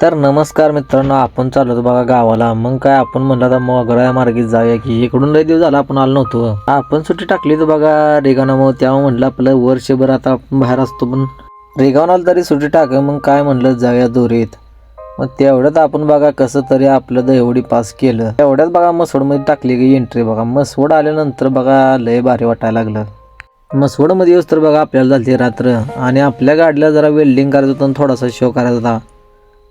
तर नमस्कार मित्रांनो आपण चाललो होतो बघा गावाला. मग काय आपण म्हणलं आता मोगरा मार्गेत जाऊया की. इकडून लय दिवस झाला आपण आलो नव्हतो. आपण सुट्टी टाकली तर बघा रेगावनामुळे तेव्हा म्हटलं आपलं वर्षभर आता आपण बाहेर असतो पण रेगावनाला तरी सुट्टी टाक. मग काय म्हणलं जाऊया दोरीत. मग तेवढ्यात आपण बघा कसं तरी आपलं दहिवडी पास केलं. तेवढ्यात बघा मसवडमध्ये टाकली की एंट्री बघा. मसवड आल्यानंतर बघा लय भारी वाटायला लागलं. मसवडमध्ये येऊस तर बघा आपल्याला झाली रात्र. आणि आपल्या गाडीला जरा वेल्डिंग करायचं होतं आणि थोडासा शो करायचा होता.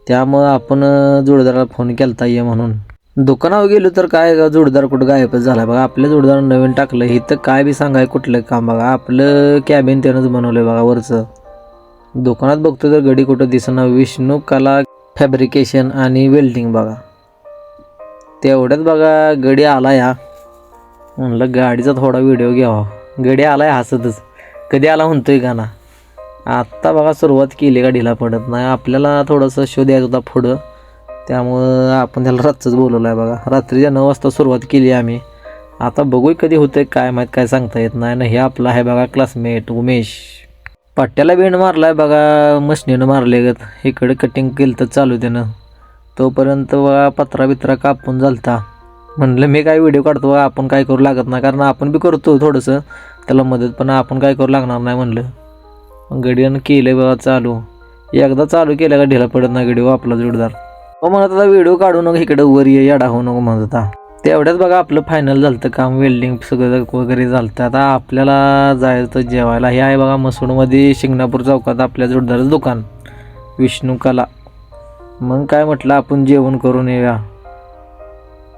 त्यामुळं आपण जोडदाराला फोन केला ये म्हणून. दुकानावर गेलो तर काय जोडदार कुठं गायबच झाला बघा. आपलं जोडदार नवीन टाकलं. इथं काय बी सांगाय कुठलं काम बघा. आपलं कॅबिन त्यानंच बनवलं बघा वरचं. दुकानात बघतो तर गडी कुठं दिसणं विष्णू कला फॅब्रिकेशन आणि वेल्डिंग बघा. तेवढ्यात बघा गडी आला या म्हणलं गाडीचा थोडा व्हिडिओ घ्यावा. गडी आला आहे हसतच. कधी आला म्हणतोय का ना आत्ता बघा सुरुवात केली गाडीला पडत नाही. आपल्याला थोडंसं शो द्यायचा होता पुढं. त्यामुळं आपण त्याला रातचंच बोलवलं आहे बघा. रात्रीच्या नऊ वाजता सुरुवात केली आम्ही. आता बघू कधी होतं काय माहीत काय सांगता येत नाही. ना हे आपला आहे बघा क्लासमेट उमेश. पट्ट्याला बेंड आहे बघा मशनीनं मारले गत इकडे कटिंग केलं तर चालू त्यानं. तोपर्यंत बघा पत्रा बित्रा कापून झालता. म्हणलं मी काय व्हिडिओ काढतो आपण काय करू लागत नाही. कारण आपण बी करतो थोडंसं. त्याला मदत पण आपण काय करू लागणार नाही म्हणलं. गडीनं केलं बघा चालू. एकदा चालू केलं का ढिला पडत नाही गडी आपला जोडदार. मग म्हणत आता व्हिडिओ काढू नको इकडं वर ये याडा होऊ नको म्हणत आता तेवढ्याच बघा आपलं फायनल झालं काम वेल्डिंग सगळं वगैरे झालं होतं आता आपल्याला जायचं जेवायला. हे आहे बघा मसूडमध्ये शिंगणापूर चौकात आपल्या जोडदारचं दुकान. विष्णू कला. मग काय म्हटलं आपण जेवण करून येऊया.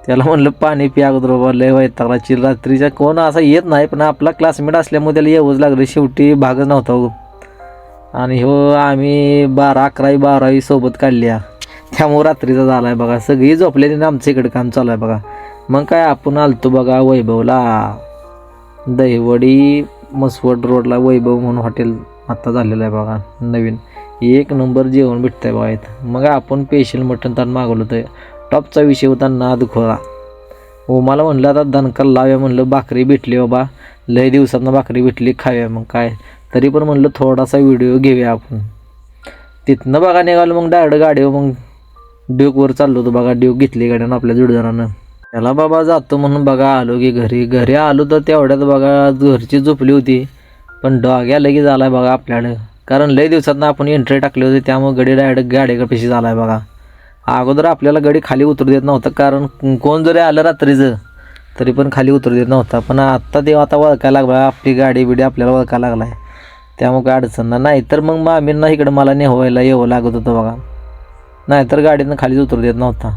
त्याला म्हणलं पाणी प्या अगोदर बाबा लय वैतागला. रात्रीच्या कोण असा येत नाही पण आपला क्लासमेट असल्यामुळे त्याला येऊच लागलं. शेवटी भागच नव्हता हो. आणि हो आम्ही बारा अकरावी बारावी सोबत काढल्या. त्यामुळं रात्रीचा झाला आहे बघा. सगळी झोपले ना आमच्या इकडं काम चालू आहे बघा. मग काय आपण आलतो बघा वैभवला. दहिवडी मसवड रोडला वैभव म्हणून हॉटेल आत्ता झालेलं आहे बघा नवीन. एक नंबर जेवण भेटतंय बघा इथं. मग आपण पेशल मटण ताण मागवलं होतं टॉपचा विषय होता नाद खोळा हो मला म्हणलं आता दणका लाव्या म्हणलं भाकरी भेटली बाबा. लय दिवसातनं भाकरी भेटली खाव्या. मग काय तरी पण म्हणलं थोडासा व्हिडिओ घेऊया आपण. तिथनं बघा निघालो मग डायरेक्ट गाडीवर मग ड्यूकवर चाललो होतो बघा. ड्यूक घेतली गाड्यानं आपल्या जुडदारानं. त्याला बाबा जातो म्हणून बघा आलो की घरी. घरी आलो तर तेवढ्यात बघा घरची झोपली होती. पण डॉग्या लगेच आहे बघा आपल्याकडे. कारण लय दिवसात आपण एंट्री टाकली होती त्यामुळे गडी डायरेक्ट गाडीकडे पेशी आहे बघा. अगोदर आपल्याला गडी खाली उतरू देत नव्हता कारण कोण जरी आलं रात्रीचं तरी पण खाली उतरू देत नव्हता. पण आत्ता ते आता वळखायला लागला आपली गाडी बिडी आपल्याला वळखाय लागला आहे त्यामुळे काय अडचण नाही तर मग मामींना इकडं मला नेवायला यावं लागत होतं बघा. नाहीतर गाडीनं खालीच उतरू देत नव्हता.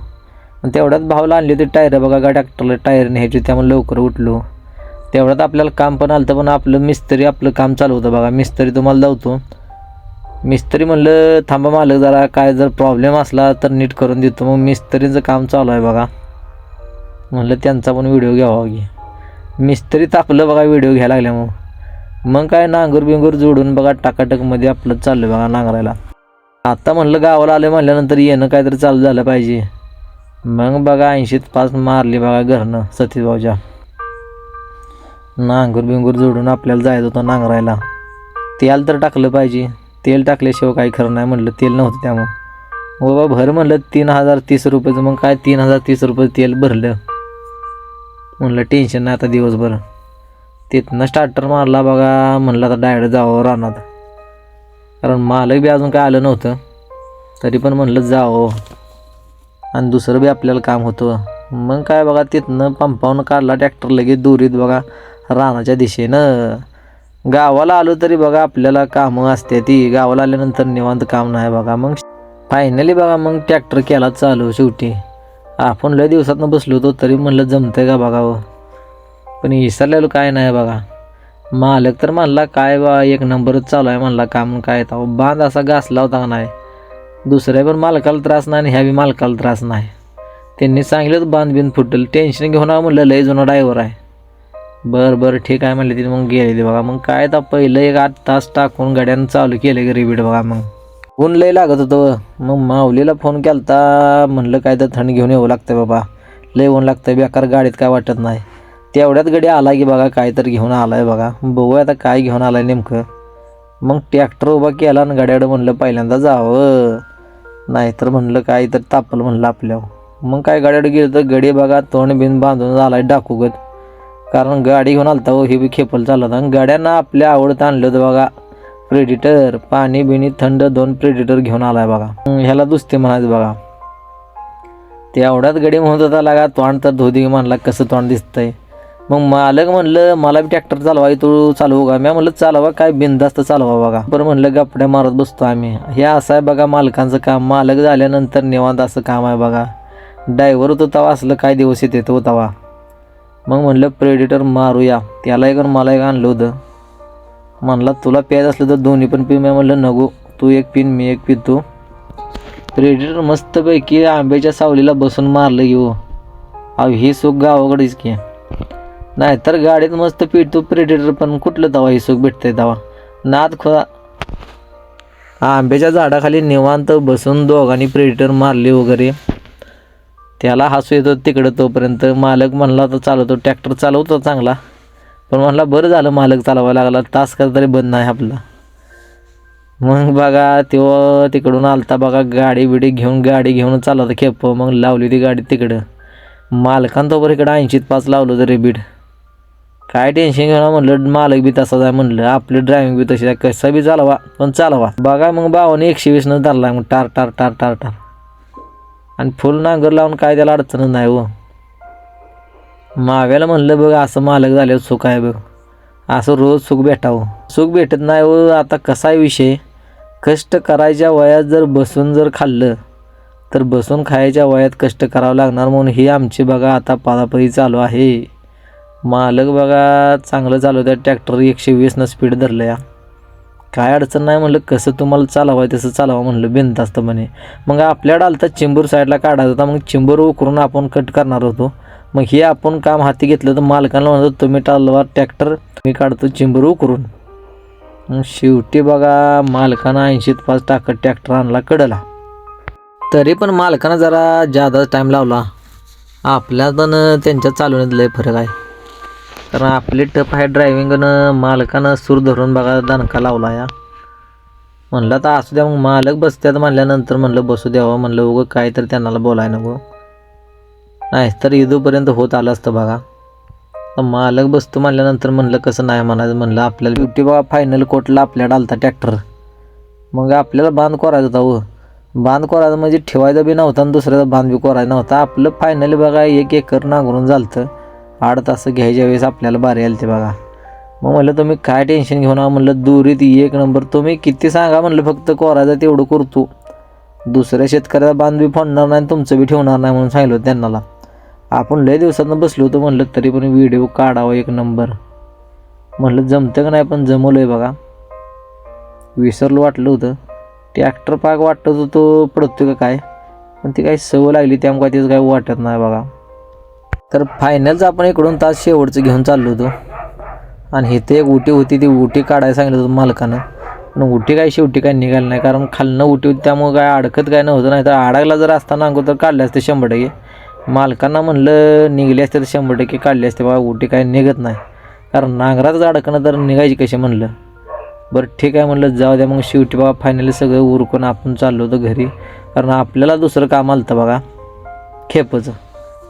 आणि तेवढ्यात भावला आणली होती टायर बघा गाडी ट्रॅक्टरला टायर न्यायची त्यामुळे लवकर उठलो. तेवढ्यात आपल्याला काम पण आलं पण आपलं मिस्त्री आपलं काम चालू होतं बघा. मिस्त्री तुम्हाला जावतो मिस्त्री म्हणलं थांबा मालक जरा काय जर प्रॉब्लेम असला तर नीट करून देतो. मग मिस्त्रीचं काम चालू आहे बघा. म्हणलं त्यांचा पण व्हिडिओ घ्यावा की. मिस्त्री तापलं बघा व्हिडिओ घ्यायला लागल्या मग. मग काय नांगर बिंगूर जोडून बघा टाकाटकमध्ये आपलं चाललं बघा नांगरायला. आता म्हणलं गावाला आलं म्हणल्यानंतर येणं काहीतरी चालू झालं पाहिजे. मग बघा ऐंशीत पाच मारली बघा घरनं सतीभाऊच्या नांगूर बिंगूर जोडून आपल्याला जायचं होतं नांगरायला. तेल तर टाकलं पाहिजे. तेल टाकल्याशिवाय काही खरं नाही म्हणलं तेल नव्हतं त्यामुळं. बाबा भर म्हणलं तीन हजार तीस रुपयाचं मग काय तीन हजार तीस रुपये तेल भरलं. म्हणलं टेन्शन नाही आता दिवसभर. तिथनं स्टार्टर मारला बघा. म्हणलं आता डायरेक्ट जावं रानात. कारण मालक बी अजून काय आलं नव्हतं. तरी पण म्हणलं जावं. आणि दुसरं बी आपल्याला काम होतं. मग काय बघा तिथनं पंपावून काढला ट्रॅक्टर लगेच दोरीत बघा. रानाच्या दिशेनं. गावाला आलो तरी बघा आपल्याला कामं असते ती. गावाला आल्यानंतर निवांत काम नाही बघा. मग फायनली बघा मग ट्रॅक्टर केला चालू शेवटी. आपण लय दिवसातनं बसलो होतो तरी म्हणलं जमतंय का बघावं. पण विसरलेलो काय नाही बघा. मालक तर म्हणला काय बा एक नंबरच चालू आहे म्हणला काम काय तो बांध असा घासला होता नाही? दुसऱ्या पण मालकाला त्रास नाही आणि ह्या बी मालकाला त्रास नाही. त्यांनी सांगितलं बांध बिंद फुटल टेन्शन घेऊन म्हणलं लय जुना ड्रायव्हर आहे. बरं बरं ठीक आहे म्हणले तिने मग गेलेली बघा. मग काय तर पहिलं एक आठ तास टाकून गाड्यानं चालू केलं की रिपीट बघा मग. ऊन लय लागत होतं. मग माऊलीला फोन केलता म्हणलं काय तर थंड घेऊन येऊ लागतं बाबा. लय ऊन लागतं बेकार गाडीत काय वाटत नाही. तेवढ्यात गडी आला की बघा काय तर घेऊन आलाय बघा. बघू आता काय घेऊन आलाय नेमकं. मग ट्रॅक्टर उभा केला आणि गाड्याकडं म्हणलं पहिल्यांदा जावं. नाहीतर म्हणलं काय तर तापलं म्हणलं आपल्यावर. मग काय गाड्याकडे गेलं तर गडी बघा तोंड बिन बांधून झालाय डाकूगत. कारण गाडी घेऊन आलता हो हे बी खेपल चालत. आणि गाड्यांना आपल्या आवडतं आणलं होतं बघा प्रेडिटर पाणी बिणी थंड दोन प्रेडिटर घेऊन आलाय बघा. ह्याला दुसते म्हणायचं बघा. ते एवढ्याच गडी म्हणत होता लागा तोंड तर धोदी म्हणला कसं तोंड दिसतंय? मग मालक म्हणलं मला बी ट्रॅक्टर चालवाय तो चालवू का मी म्हणलं चालवा काय बिंदास्त चालवा बघा. बरं म्हणलं गपड्या मारत बसतो आम्ही. हे असं आहे बघा मालकांचं काम. मालक झाल्यानंतर निवांत असं काम आहे बघा. डायव्हर होतो तवा असलं काय दिवस येते तो तवा. मग म्हणलं प्रेडिटर मारूया. त्याला एक मला एक आणलं होतं. म्हणला तुला प्यायचं असलं तर दोन्ही पण पी मी म्हणलं नको तू एक पिन मी एक पितो. प्रेडिटर मस्तपैकी आंब्याच्या सावलीला बसून मारलं घेऊ अहो हे सुख गावाकडेच की. नाहीतर गाडीत मस्त पिटतो प्रेडिटर पण कुठलं तवा ही सुख भेटतंय तवा नाद खोळा. आंब्याच्या झाडाखाली निवांत बसून दोघांनी प्रेडिटर मारली वगैरे. त्याला हसू येतो तिकडं तोपर्यंत. मालक म्हणला तर चालवतो. ट्रॅक्टर चालवतो चांगला. पण म्हणला बरं झालं मालक चालवायला लागला. तास का तरी बंद नाही आपला. मग बघा तेव्हा तिकडून आलता बघा गाडी बिडी घेऊन गाडी घेऊन चालवता खेप. मग लावली ती गाडी तिकडं. मालकानं इकडं ऐंशीत पाच लावलं होतं रेबीड काय टेन्शन घेणार म्हणलं. मालक बी तसाच आहे म्हणलं. आपली ड्रायव्हिंग बी तशी आहे. कसं बी चालवा पण चालवा. बघा मग भावाने एकशे वीसनं धरला मग. टार टार टार टार टार. आणि फुल नांगर लावून काय त्याला अडचणच नाही हो. माव्याला म्हणलं बघ असं मालक झाल्यावर सुख आहे बघ. असं रोज सुख भेटावं. सुख भेटत नाही हो. आता कसा आहे विषय? कष्ट करायच्या वयात जर बसून जर खाल्लं तर बसून खायच्या वयात कष्ट करावं लागणार म्हणून ही आमची बघा आता पारापरी चालू आहे. मालक बघा चांगलं चालवतं ट्रॅक्टर एकशे वीसनं स्पीड धरलं या काय अडचण नाही म्हणलं कसं तुम्हाला चालवाय तसं चालावं म्हणलं बिनधास्त म्हणे. मग आपल्याकडं आलता चिंबूर साईडला काढायचा होता मग चिंबूर उकरून आपण कट करणार होतो. मग हे आपण काम हाती घेतलं तर मालकाला म्हणतो तुम्ही टालवा ट्रॅक्टर मी काढतो चिंबूर उकरून. मग शेवटी बघा मालकानं ऐंशीत पाच टाकत ट्रॅक्टर आणला कडला. तरी पण मालकानं जरा जादा टाईम लावला. आपल्या पण त्यांच्या चालवण्यात लय फरक आहे. कारण आपली टप आहे ड्रायव्हिंगनं मालकानं सूर धरून बघा दणका लावला या म्हणलं तर असू द्या मग मालक बसत्यात म्हणल्यानंतर म्हणलं बसू द्यावं हो, म्हणलं उगं काय तर त्यांना बोलाय नको. नाही तर इदूपर्यंत होत आलं असतं बघा. मालक बसतो म्हणल्यानंतर म्हणलं कसं नाही म्हणायचं? म्हणलं आपल्याला ब्युटी बघा फायनल कोटला आपल्याला आलता ट्रॅक्टर मग आपल्याला बांध करायचा होता हो. बांध करायचं म्हणजे ठेवायचा बी नव्हता आणि दुसऱ्याचा बांध बी करायचा नव्हता. आपलं फायनली बघा एक एकर नांगरून झालं आठ तास घ्यायच्या वेळेस आपल्याला बारी आली ते बघा. मग म्हणलं तुम्ही काय टेन्शन घेऊन नका म्हणलं दुरीत एक नंबर. तुम्ही किती सांगा म्हणलं फक्त कोरायचं तेवढं करतो. दुसऱ्या शेतकऱ्याचा बांध बी फोडणार नाही तुमचं बी ठेवणार नाही म्हणून सांगितलं होतं त्यांना आपण लय दिवसातनं बसलो होतो म्हणलं तरी पण व्हिडिओ काढावा एक नंबर. म्हणलं जमतं का नाही पण जमवलं आहे बघा. विसरलं वाटलं होतं. ट्रॅक्टर पाक वाटत होतो पडतो का काय? पण ती काही सवय लागली त्यामुळे तेच काही वाटत नाही बघा. तर फायनलचं आपण इकडून तास शेवटचं घेऊन चाललो होतो. आणि इथे एक उटी होती ती उटी काढायला सांगितलं होतं मालकानं. पण उटी काय शेवटी काय निघाली नाही कारण खालनं उटी होती त्यामुळं काय अडकत काय नव्हतं नाही तर अडकला जर असताना अंगो तर काढले असते शंभर टक्के. मालकांना म्हणलं निघले असते तर शंभर टक्के काढले असते बाबा उटी काय निघत नाही. कारण नांगरातच अडकणं तर निघायची कशी म्हणलं? बरं ठीक आहे म्हणलं जाऊ द्या मग शेवटी बाबा फायनली सगळं उरकून आपण चाललो होतो घरी. कारण आपल्याला दुसरं काम आलं होतं बघा खेपचं.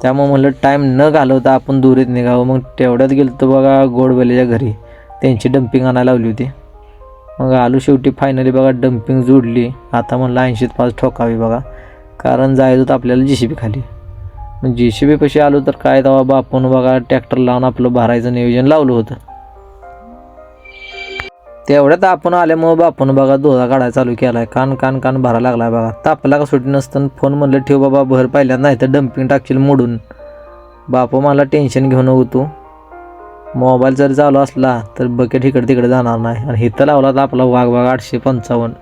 त्यामुळे म्हणलं टाईम न घालवता आपण दुरीत निघावं. मग तेवढ्यात गेलो तर बघा गोडबलेच्या घरी. त्यांची डम्पिंग आणायला लावली होती. मग आलो शेवटी फायनली बघा डम्पिंग जोडली. आता म्हणलं ऐंशीत पाच ठोकावी बघा. कारण जायचं होतं आपल्याला जी सी बी खाली. मग जी सी बी कशी आलो तर काय तेव्हा बापून बघा ट्रॅक्टर लावून आपलं भरायचं नियोजन लावलं होतं. तेवढ्यात आपण आल्यामुळं बापून बघा दोधा काढायला चालू केलाय. कान कान कान भरायला लागलाय बघा. तापला का सुटी नसतं फोन म्हणलं ठेव बाबा भर पाहिल्या नाही तर डम्पिंग टाकशील मोडून. बापू मला टेन्शन घेऊन होतो. मोबाईल जर चालू असला तर बकेट इकडे तिकडे जाणार नाही. आणि इथं लावला तर आपला वाघ वाघ आठशे पंचावन्न.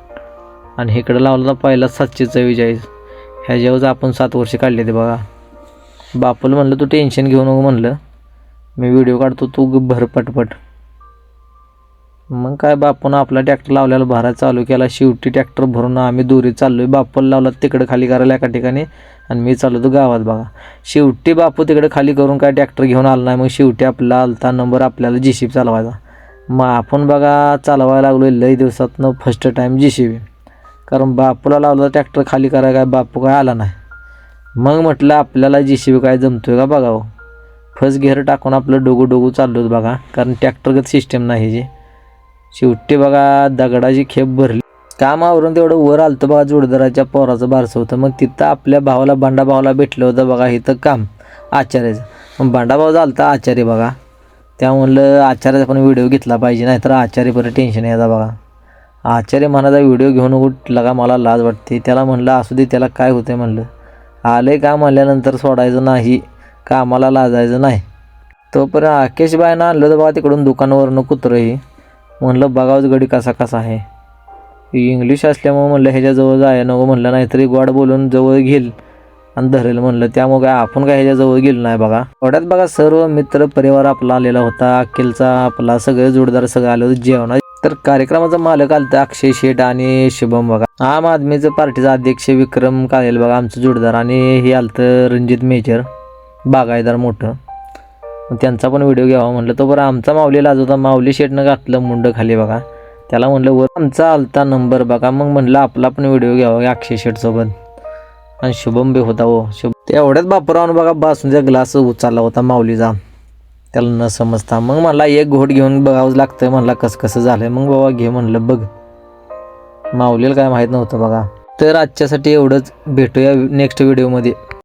आणि इकडे लावला तर पहिला सातशे चव्वेचाळीस ह्याच्यावरच आपण सात वर्ष काढले ते बघा. बापूला म्हणलं तू टेन्शन घेऊ नको म्हणलं. मी व्हिडिओ काढतो तू भर पटपट. मग काय बापून आपला ट्रॅक्टर लावल्याला भरायला चालू केला. शेवटी ट्रॅक्टर भरून आम्ही दोरी चाललो आहे बापूला लावला तिकडे खाली करायला एका ठिकाणी आणि मी चाललो होतो गावात बघा. शेवटी बापू तिकडे खाली करून काय ट्रॅक्टर घेऊन आला नाही. मग शेवटी आपला आलता नंबर आपल्याला जी सी बी चालवायचा. मग आपण बघा चालवायला लागलो लई दिवसातनं first time J C B कारण बापूला लावला ट्रॅक्टर खाली करायला काय बापू काय आला नाही. मग म्हटलं आपल्याला जी सी बी काय जमतोय का बघावं. फर्स्ट घेर टाकून आपलं डोगू डोगू चाललो होतं बघा. कारण ट्रॅक्टरगत सिस्टम नाही जी. शेवटी बघा दगडाची खेप भरली. कामावरून तेवढं वर आलतं बघा जोडदाराच्या पोराचं बारसं होतं. मग तिथं आपल्या भावाला बांडा भावाला भेटलं होतं बघा इथं काम आचार्याचं. मग बांडा भाऊ झालता आचार्य बघा. त्या म्हणलं आचार्याचा पण व्हिडिओ घेतला पाहिजे नाही तर आचार्य टेन्शन यायचा बघा. आचार्य म्हणाचा व्हिडिओ घेऊन उठला का? मला लाज वाटते. त्याला म्हणलं असू दे त्याला काय होतंय? म्हणलं. आलं आहे का म्हणल्यानंतर सोडायचं नाही कामाला लाजायचं नाही. तोपर्यंत आकेश बायनं आणलं होतं बघा तिकडून दुकानावरनं कुत्रंही. म्हणलं बघावंच गडी कसा कसा आहे. इंग्लिश असल्यामुळं म्हणलं ह्याच्याजवळ जाय नको. म्हणलं नाहीतरी गोड बोलून जवळ घेईल. आणि धरेल म्हणलं त्यामुळं काय आपण काय ह्याच्याजवळ गेलो नाही बघा. थोड्यात बघा सर्व मित्र परिवार आपला आलेला होता. अखिलचा आपला सगळे जोडदार सगळं आले होते जेवणा तर कार्यक्रमाचा मालक आलता अक्षय शेठ आणि शुभम बघा. आम आदमीचं पार्टीचा अध्यक्ष विक्रम कालेल बघा आमचं जोडदार. आणि हे आलतं रणजित मेजर बागायदार मोठं. मग त्यांचा पण व्हिडिओ घ्यावा म्हणलं तो बरं आमचा माऊली आज होता. माऊली शेटनं घातलं मुंड खाली बघा. त्याला म्हणलं वर आमचा आलता नंबर बघा. मग म्हणलं आपला पण व्हिडिओ घ्यावा अक्षय शेटसोबत आणि शुभम बे होता हो. शुभ एवढ्याच बापरावून बघा बासूनचा ग्लास उचलला होता माऊलीचा. त्याला न समजता. मग मला एक घोट घेऊन बघावंच लागतं म्हणला कसं कसं झालंय? मग बाबा घे म्हणलं बघ. माऊलीला काय माहीत नव्हतं बघा. तर आजच्यासाठी एवढंच. भेटूया नेक्स्ट व्हिडिओमध्ये